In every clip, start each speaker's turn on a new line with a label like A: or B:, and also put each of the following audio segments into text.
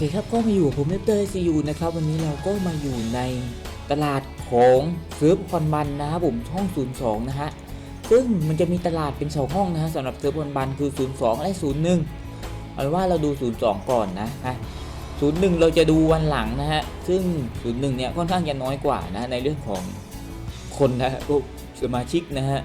A: เคครับก็มาอยู่ผมเนเตอร์ซียูนะครับวันนี้เราก็มาอยู่ในตลาดของเซิร์ฟคอนบันนะครับผมช่อง 02 นะฮะซึ่งมันจะมีตลาดเป็นสองห้องนะฮะสำหรับเซิร์ฟคอนบันคือ 02 และ 01เอาเป็นว่าเราดู 02 ก่อนนะฮะ01 เราจะดูวันหลังนะฮะซึ่ง 01 เนี่ยค่อนข้างจะน้อยกว่านะในเรื่องของคนนะฮะพวกสมาชิกนะฮะ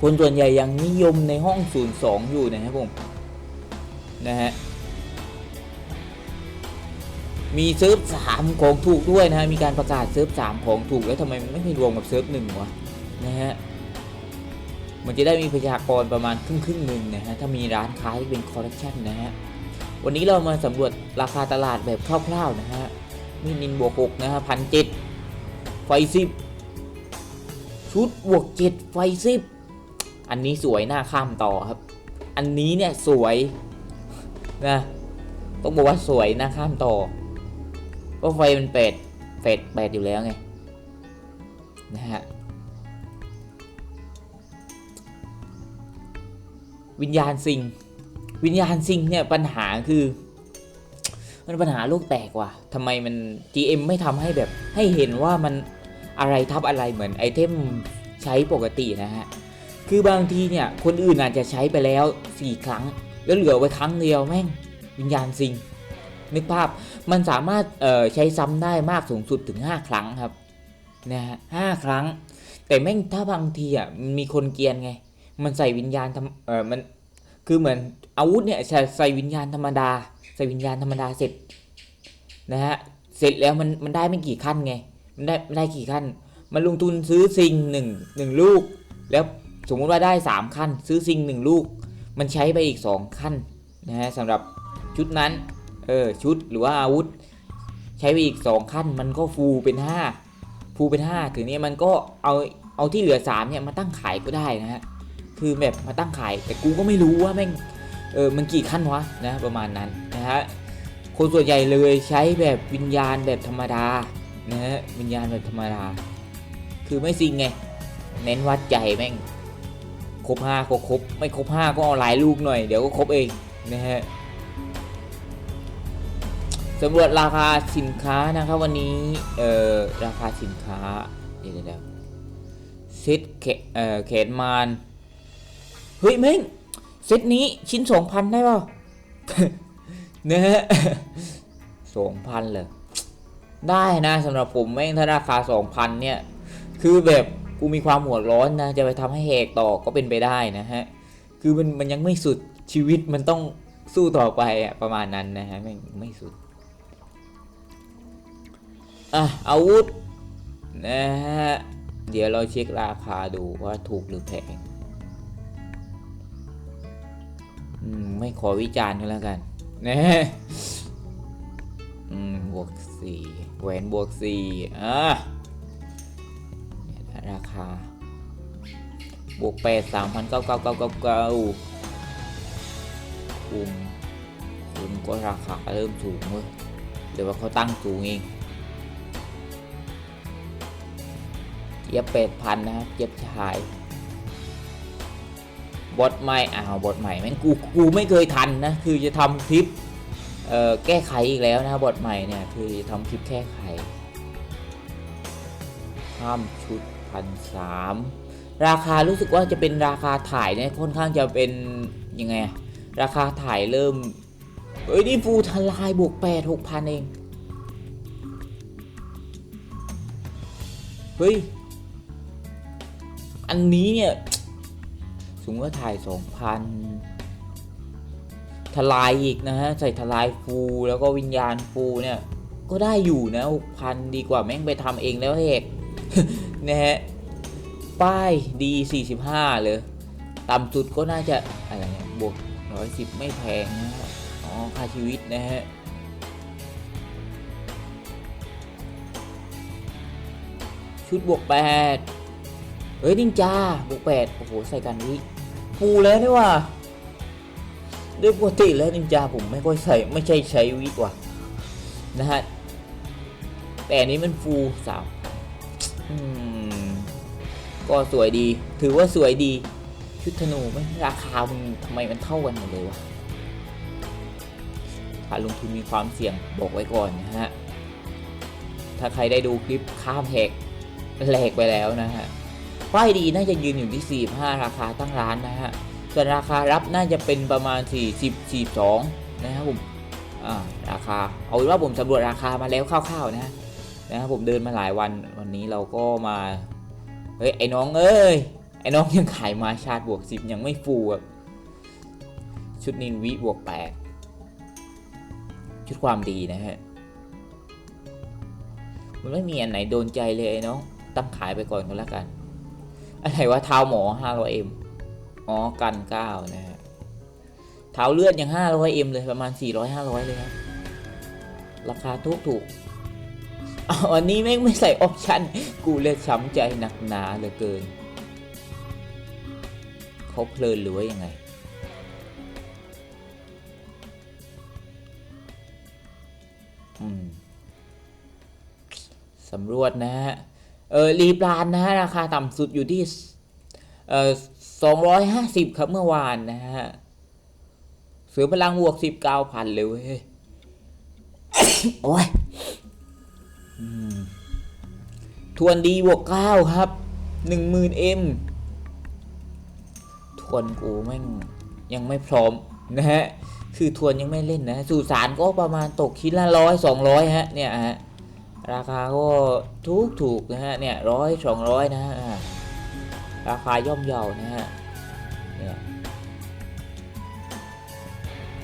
A: คนส่วนใหญ่ยังนิยมในห้อง 02 อยู่นะครับผมนะฮะ มีเซิร์ฟสามของถูกด้วยนะฮะมีการประกาศเซิร์ฟสามของถูกแล้วทำไมไม่ไปรวมกับเซิร์ฟหนึ่งวะนะฮะมันจะได้มีประชากรประมาณครึ่งครึ่งหนึ่งนะฮะถ้ามีร้านค้าที่เป็นคอร์รัปชันนะฮะวันนี้เรามาสำรวจราคาตลาดแบบคร่าวๆนะฮะมีนินบวกหกนะฮะพันเจ็ดไฟสิบชุดบวกเจ็ดไฟสิบอันนี้สวยหน้าข้ามต่อครับ อันนี้เนี่ยสวยนะต้องบอกว่าสวยหน้าข้ามต่อ ราะไฟมันเป็ดเป็ดแปดอยู่แล้วไงนะฮะวิญญาณสิงวิญญาณสิงเนี่ยปัญหาคือ มันปัญหาโลกแตกว่ะทำไมมัน GM ไม่ทำให้แบบให้เห็นว่ามันอะไรทับอะไรเหมือนไอเทมใช้ปกตินะฮะ คือบางทีเนี่ยคนอื่นอาจจะใช้ไปแล้ว 4 ครั้ง แล้วเหลือไว้ครั้งเดียวแม่ง วิญญาณสิง นึกภาพมันสามารถใช้ซ้ำได้มากสูงสุดถึง 5 ครั้งครับนะฮะห้าครั้ง แต่แม่งถ้าบางทีอะมีคนเกียนไง มันใส่วิญญาณทำเออมันคือเหมือนอาวุธเนี่ยใส่ใส่วิญญาณธรรมดา ใส่วิญญาณธรรมดาเสร็จนะฮะเสร็จแล้วมันมันได้ไม่กี่ขั้นไง มันได้ไม่ได้กี่ขั้น มันลงทุนซื้อซิงหนึ่งหนึ่งลูก แล้วสมมุติว่าได้ 3 ขั้น ซื้อซิงหนึ่งลูก มันใช้ไปอีก 2 ขั้นนะฮะสำหรับชุดนั้น เออชุดหรือว่าอาวุธ ใช้ไปอีก 2 ขั้นมันก็ฟูเป็น 5 ฟูเป็น 5 ถึงนี้มันก็เอาเอาที่เหลือ 3 เนี่ยมาตั้งขายก็ได้นะฮะคือแบบมาตั้งขายแต่กูก็ไม่รู้ว่าแม่งเออมันกี่ขั้นวะนะประมาณนั้นนะฮะคนส่วนใหญ่เลยใช้แบบวิญญาณแบบธรรมดานะฮะวิญญาณแบบธรรมดา คือไม่ซิงไงเน้นวัดใจแม่งครบห้าก็ครบไม่ครบห้าก็เอาหลายลูกหน่อยเดี๋ยวก็ครบเองนะฮะ สำรวจราคาสินค้านะครับวันนี้เอ่อราคาสินค้าเดี๋ยวเดี๋ยวเซตแขเอ่อแขนมานเฮ้ยแม่งเซตนี้ชิ้นสองพันได้เปล่านะฮะสองพันเลยได้นะสำหรับผมแม่งถ้าราคาสองพันเนี่ยคือแบบกูมีความหัวร้อนนะจะไปทำให้แหกต่อก็เป็นไปได้นะฮะคือมันมันยังไม่สุดชีวิตมันต้องสู้ต่อไปอะประมาณนั้นนะฮะแม่งไม่สุด อะอาวุธนะฮะเดี๋ยวเราเช็คราคาดูว่าถูกหรือแพงไม่ขอวิจารณ์กันแล้วกันนะฮะบวกสี่แหวนบวกสี่อะราคา บวกแปดสามพันเก้าเก้าเก้าเก้าเก้าคุมคุมก็ราคาเริ่มสูงเว้ยเดี๋ยวว่าเขาตั้งสูงเอง ย็บเป็ดพันนะครับเย็บชายบอทใหม่อ้าวบอทใหม่แม่งกูกูไม่เคยทันนะคือจะทำคลิปเอ่อแก้ไขอีกแล้วนะบอทใหม่เนี่ยคือจะทำคลิปแก้ไขข้ามชุดพันสามราคารู้สึกว่าจะเป็นราคาถ่ายเนี่ยค่อนข้างจะเป็นยังไงราคาถ่ายเริ่มเอ้ยนี่ฟูทลายบวกแปดหกพันเอง เฮ้ย อันนี้เนี่ยสมมติว่าถ่ายสองพันทลายอีกนะฮะ ใส่ทลายฟูแล้วก็วิญญาณฟูเนี่ย ก็ได้อยู่นะหกพันดีกว่าแม่งไปทำเองแล้วเอกนะฮะ ป้ายดี45เลยต่ำสุดก็น่าจะ อะไรเนี่ยบวกร้อยสิบไม่แพงนะฮะอ๋อ ค่าชีวิตนะฮะชุดบวกแปด เฮ้ยนินจาบวกแปดโอ้โหใส่กันวิฟูแล้วนี่ว่าด้วยปกติแล้วนินจาผมไม่ค่อยใส่ไม่ใช่ใช้วิกว่านะฮะแต่นี้มันฟูสามอืมก็สวยดี ถือว่าสวยดี ชุดธนูไม่ราคามันทำไมมันเท่ากันหมดเลยวะการลงทุนมีความเสี่ยงบอกไว้ก่อนนะฮะ ถ้าใครได้ดูคลิปข้ามแหกแหลกไปแล้วนะฮะ ป้ายดีน่าจะยืนอยู่ที่ 45 ราคาตั้งร้านนะฮะ ส่วนราคารับน่าจะเป็นประมาณ 40 42 นะครับผม อ่า ราคา เอาเป็นว่าผมสำรวจราคามาแล้วคร่าวๆนะฮะนะครับผมเดินมาหลายวันวันนี้เราก็มา เฮ้ย ไอ้น้องเอ้ย ไอ้น้องยังขายมาชาร์จบวก 10 ยังไม่ฟูอะชุดนินวิบวก 8 ชุดความดีนะฮะ มันไม่มีอันไหนโดนใจเลยไอ้น้องตั้งขายไปก่อนก็แล้วกัน อะไรวะเท้าหมอ 500M อ๋อกัน9นะฮะเท้าเลือดยัง 500M เลยประมาณ400 500เลยครับราคาถูกถูกอันนี้แม่งไม่ใส่ออปชั่นกูเลยช้ำใจหนักหนาเหลือเกินเขาเพลินหรือว่ายังไงอืมสำรวจนะฮะ เออรีบรานนะฮะราคาต่ำสุดอยู่ที่เออสองร้อยห้าสิบครับเมื่อวานนะฮะเสือพลังบวกสิบเก้าพันเลยเว้ยโอ้ยทวนดีบวกเก้าครับหนึ่งหมื่นเอ็มทวนกูแม่งยังไม่พร้อมนะฮะ คือทวนยังไม่เล่นนะ สู่สารก็ประมาณตกชิ้นละร้อยสองร้อยฮะ เนี่ยฮะ ราคาก็ถูกถูกนะฮะเนี่ยร้อยสองร้อยนะฮะราคาย่อมเยานะฮะเนี่ย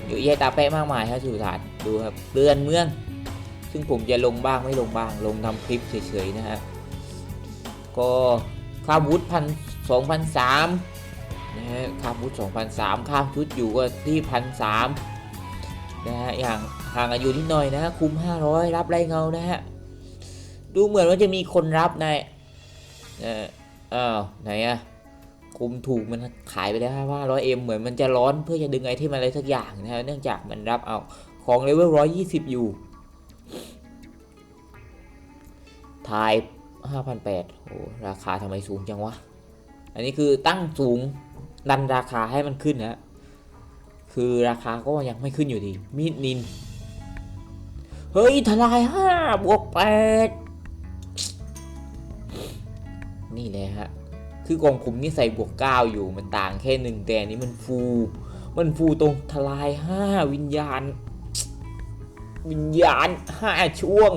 A: อยู่แยะตาแปะมากมายครับสู่สารดูครับเรือนเมือง ซึ่งผมจะลงบ้างไม่ลงบ้าง ลงทำคลิปเฉยๆนะฮะก็ค่าวุฒิพันสองพันสามนะฮะค่าวุฒิสองพันสามค่าชุดอยู่ก็ที่พันสามนะฮะอย่างห่างอายุนิดหน่อยนะฮะคุมห้าร้อยรับไรเงานะฮะ ดูเหมือนว่าจะมีคนรับในเอออ้าวไหนอะคุมถูกมันขายไปแล้วว่าร้อยเอ็มเหมือนมันจะร้อนเพื่อจะดึงไอเทมอะไรสักอย่างนะฮะเนื่องจากมันรับเอาของเลเวลร้อยยี่สิบอยู่ทายห้าพันแปดโอ้ราคาทำไมสูงจังวะ อันนี้คือตั้งสูงดันราคาให้มันขึ้นนะคือราคาก็ยังไม่ขึ้นอยู่ดีมีดนิน เฮ้ยทลายห้าบวกแปด นี่แหละฮะ คือกองผมนี่ใส่บวกเก้าอยู่มันต่างแค่หนึ่งแต่นี้มันฟู มันฟูตรงทลายห้าวิญญาณ วิญญาณห้าช่วง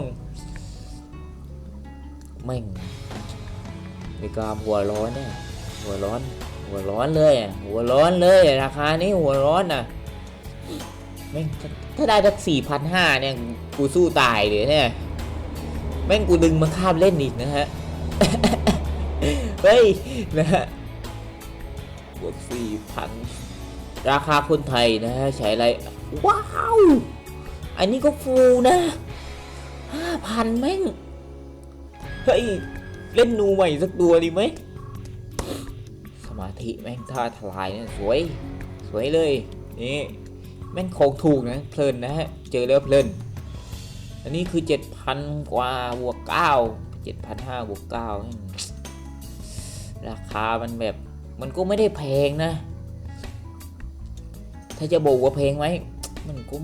A: แม่งมีการหัวร้อนเนี่ยหัวร้อน หัวร้อนเลยอะหัวร้อนเลยราคานี้หัวร้อนอะแม่งถ้าถ้าได้สักสี่พันห้าเนี่ยกูสู้ตายเลยเนี่ยแม่งกูดึงมาข้ามเล่นอีกนะฮะ เฮ้ย นะฮะบวกสี่พันราคาคนไทยนะฮะ ใช้อะไร ว้าว อันนี้ก็ฟูนะห้าพันแม่ง เฮ้ย เล่นนูใหม่สักตัวดีไหม สมาธิแม่งท่าทลายเนี่ยสวย สวยเลย นี่ แม่งของถูกนะ เพลินนะฮะ เจอแล้วเพลิน อันนี้คือ 7,000 กว่าบวก9 7,500บวก9 ราคามันแบบมันก็ไม่ได้แพงนะ ถ้าจะบอกว่าแพงไหมมันก็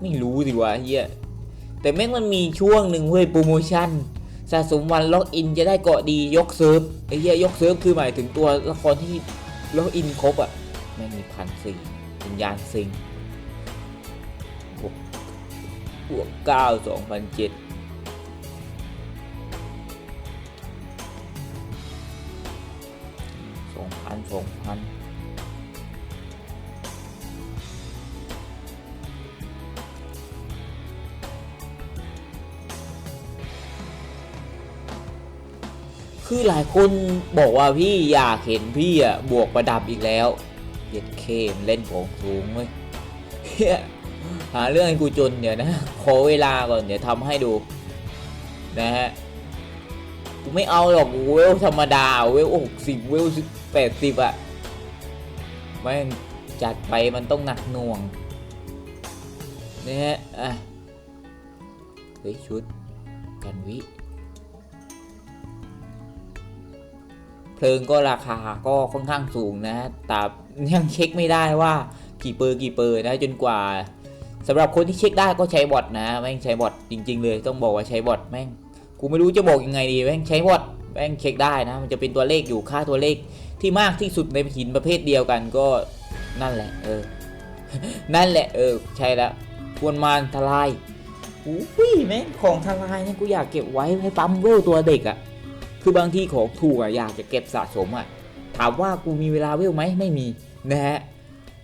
A: ไม่รู้สิวะเฮียแต่แม่งมันมีช่วงหนึ่งเว้ยโปรโมชั่นสะสมวันล็อกอินจะได้เกาะดียกเซิร์ฟไอ้เหี้ยยกเซิร์ฟคือหมายถึงตัวละครที่ล็อกอินครบอะแม่งมีพันสี่วิญญาณซิงบวกบวกเก้าสองพันเจ็ด องพันสองพันคือหลายคนบอกว่าพี่อยากเห็นพี่อะบวกประดับอีกแล้วเย็ดเคมเล่นของสูงเว้ยเหี้ยหาเรื่องให้กูจนเดี๋ยวนะ ขอเวลาก่อนเดี๋ยวทำให้ดู นะฮะ กูไม่เอาหรอกกูเวลธรรมดาเวลหกสิบเวลแปดสิบอะแม่งจัดไปมันต้องหนักหน่วงนะฮะอะเฮ้ยชุดกันวิ เพลิงก็ราคาก็ค่อนข้างสูงนะแต่ยังเช็คไม่ได้ว่ากี่เปอร์กี่เปอร์นะจนกว่าสำหรับคนที่เช็คได้ก็ใช้บอทนะแม่งใช้บอทจริง ๆ เลยต้องบอกว่าใช้บอทแม่ง กูไม่รู้จะบอกยังไงดีแม่งใช้บอทแม่งเช็คได้นะ มันจะเป็นตัวเลขอยู่ค่าตัวเลขที่มากที่สุดในหินประเภทเดียวกันก็นั่นแหละ เออ นั่นแหละ เออ ใช่แล้วทวนมาทลายอุ้ยแม่งของทลายเนี่ยกูอยากเก็บไว้ให้ปั๊มเวลตัวเด็กอะ่ะ คือบางทีของถูกอะ่ะอยากจะเก็บสะสมอะ่ะ ถามว่ากูมีเวลาเวลไหมไม่มีนะฮะ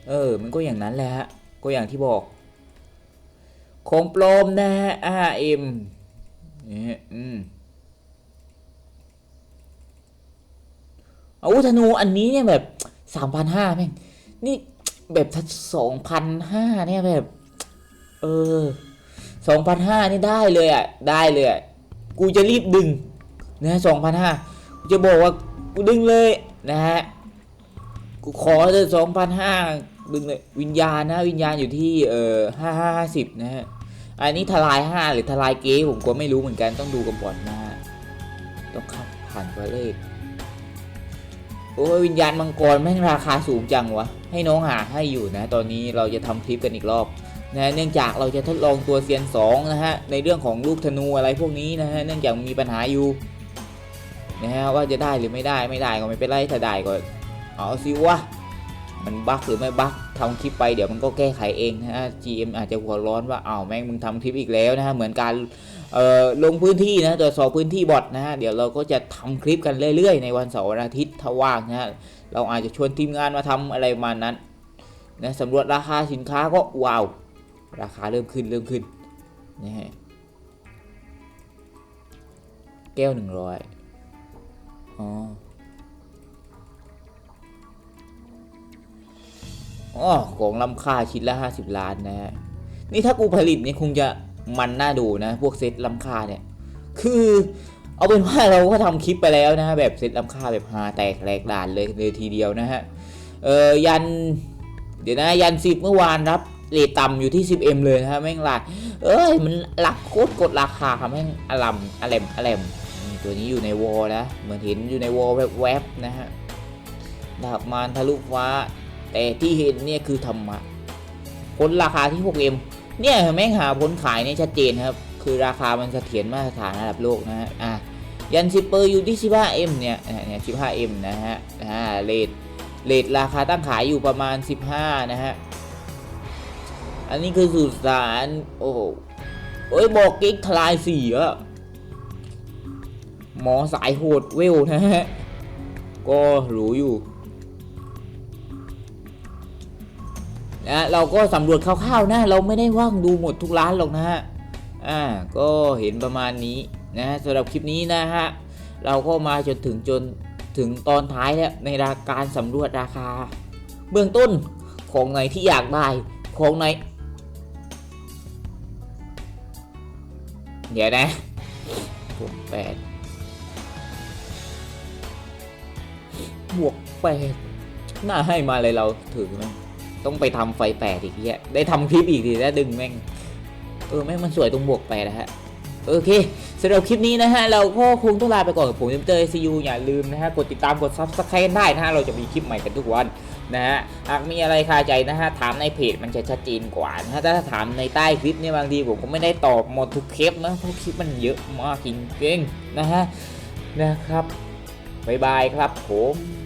A: เออ มันก็อย่างนั้นแหละฮะ ก็อย่างที่บอก ของปลอมนะฮะ RM เนี่อืมอาวุธธนูอันนี้เนี่ยแบบสามพันห้าแม่งนี่แบบสองพันห้าเนี่ยแบบ เออสองพันห้านี่ได้เลยอะ ได้เลยอะ กูจะรีบดึงนะสองพันห้ากูจะบอกว่ากูดึงเลยนะฮะ กูขอเลยสองพันห้าดึงเลยวิญญาณนะ วิญญาณอยู่ที่เอ่อห้าห้าสิบนะฮะ อันนี้ทลายห้าหรือทลายเก๊ผมก็ไม่รู้เหมือนกันต้องดูกันก่อนนะฮะต้องขับผ่านตัวเลขโอ้ยวิญญาณมังกรแม่งราคาสูงจังวะ ให้น้องหาให้อยู่นะ ตอนนี้เราจะทำคลิปกันอีกรอบนะเนื่องจากเราจะทดลองตัวเซียน2นะฮะในเรื่องของลูกธนูอะไรพวกนี้นะฮะเนื่องจากมีปัญหาอยู่นะฮะว่าจะได้หรือไม่ได้ไม่ได้ก็ไม่เป็นไรถ้าได้ก็เอาสิวะ มันบั๊กหรือไม่บั๊กทำคลิปไปเดี๋ยวมันก็แก้ไขเองนะฮะ GM อาจจะหัวร้อนว่าอ้าวแม่งมึงทำคลิปอีกแล้วนะฮะเหมือนการลงพื้นที่นะตรวจสอบพื้นที่บอทนะฮะเดี๋ยวเราก็จะทำคลิปกันเรื่อยๆ ในวันเสาร์วันอาทิตย์ถ้าว่างนะฮะเราอาจจะชวนทีมงานมาทำอะไรมานั้นนะสำรวจราคาสินค้าก็ว้าวราคาเริ่มขึ้นเริ่มขึ้นนะฮะแก้วหนึ่งร้อยอ๋อ อ๋อของล้ำค่าชิ้นละ 50 ล้านนะฮะ นี่ถ้ากูผลิตนี่คงจะมันน่าดูนะ พวกเซตล้ำค่าเนี่ย คือเอาเป็นว่าเราก็ทำคลิปไปแล้วนะฮะแบบเซตล้ำค่าแบบฮาแตกแหลกด่านเลยเลยทีเดียวนะฮะ เออยัน เดี๋ยวนะยันสิบเมื่อวานรับเรทต่ำอยู่ที่ 10M เลยนะฮะแม่งหลักเอ้ยมันหลักโคตรกดราคาครับแม่งอลัมอเลมอเลมตัวนี้อยู่ในวอลนะเหมือนเห็นอยู่ในวอลแวบๆนะฮะดาบมารทะลุฟ้า แต่ที่เห็นเนี่ยคือธรรมะพ้นราคาที่ 6M เนี่ยแม่งหาพ้นขายเนี่ยชัดเจนครับ คือราคามันเสถียรมาตรฐานระดับโลกนะฮะอะยันซิปเปอร์อยู่ที่ 15M เนี่ยเนี่ย 15M นะฮะอ่าเรทเรทราคาตั้งขายอยู่ประมาณ 15 นะฮะ อันนี้คือสุสานโอ้โหเอ้ยบอกกิ๊กทลายสีอะหมอสายโหดเวลนะฮะ ก็รู้อยู่ นะเราก็สำรวจคร่าวๆนะเราไม่ได้ว่างดูหมดทุกร้านหรอกนะฮะอ่าก็เห็นประมาณนี้นะสำหรับคลิปนี้นะฮะเราก็มาจนถึงจนถึงตอนท้ายแล้วในราการสำรวจราคา เบื้องต้นของไหนที่อยากได้ของไหนเดี๋ยวนะบวกแปดบวกแปดน่าให้มาเลยเราถือไหม ต้องไปทำไฟแปดอีกทียได้ทำคลิปอีกทีแล้วดึงแม่ง เออแม่งมันสวยตรงบวกแปดนะฮะโอเคสำหรับคลิปนี้นะฮะ เราก็คงต้องลาไปก่อนกับผมเตอร์ซียูอย่าลืมนะฮะ กดติดตามกดซับสไครต์ได้นะฮะ เราจะมีคลิปใหม่กันทุกวันนะฮะ หากมีอะไรคาใจนะฮะ ถามในเพจมันจะชัดเจนกว่านะฮะถ้าถามในใต้คลิปเนี่ยบางทีผมก็ไม่ได้ตอบหมดทุกคลิปนะเพราะคลิปมันเยอะมากจริงๆนะฮะนะครับบ๊ายบายครับผม